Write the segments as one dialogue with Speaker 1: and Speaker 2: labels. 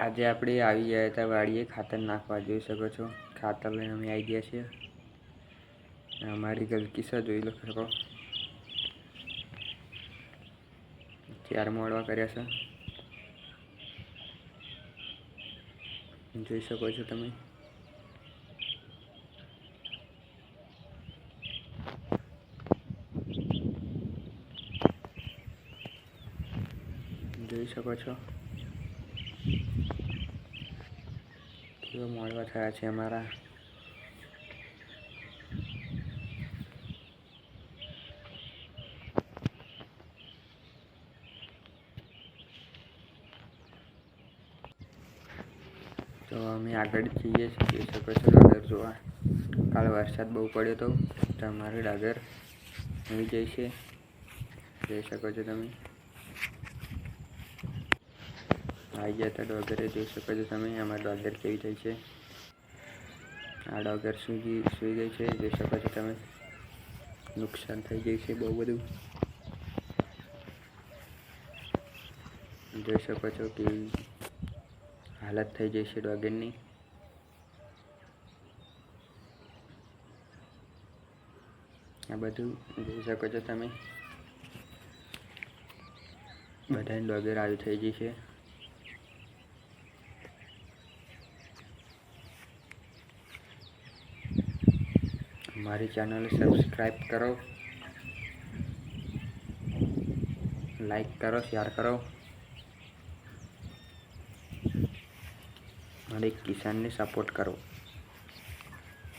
Speaker 1: આજે આપણે આવી ગયા હતા વાડીએ ખાતર નાખવા. જોઈ શકો છો, ખાતર લઈને અમે આવી ગયા છીએ. અમારી ગલતી છે જોઈ લો શકો ચાર મોડવા કર્યા છે. જોઈ શકો છો તમે. જોઈ શકો છો. કેવા મોડવા થયા છે અમારા? તો અમે આગળ જઈએ છીએ શકો છો ડાગર જોવા. કાલે વરસાદ બહુ પડ્યો હતો તો અમારે ડાગર આવી જાય છે. જઈ શકો છો તમે. આવી હતા ડોગરે, જોઈ શકો છો તમે અમારા ડોગર કેવી થઈ છે. આ ડોગર સૂઈ સૂઈ ગઈ છે, જોઈ શકો છો તમે. નુકસાન થઈ ગયું છે બહુ બધું. જોઈ શકો છો કે હાલત થઈ જઈ છે ડોગરની. આ બધું જોઈ શકો છો તમે. બધાની ડોગર આવી થઈ ગઈ છે. મારી ચેનલ સબસ્ક્રાઈબ કરો લાઈક કરો શેર કરો અને કિસાનને સપોર્ટ કરો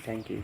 Speaker 1: થેન્ક યુ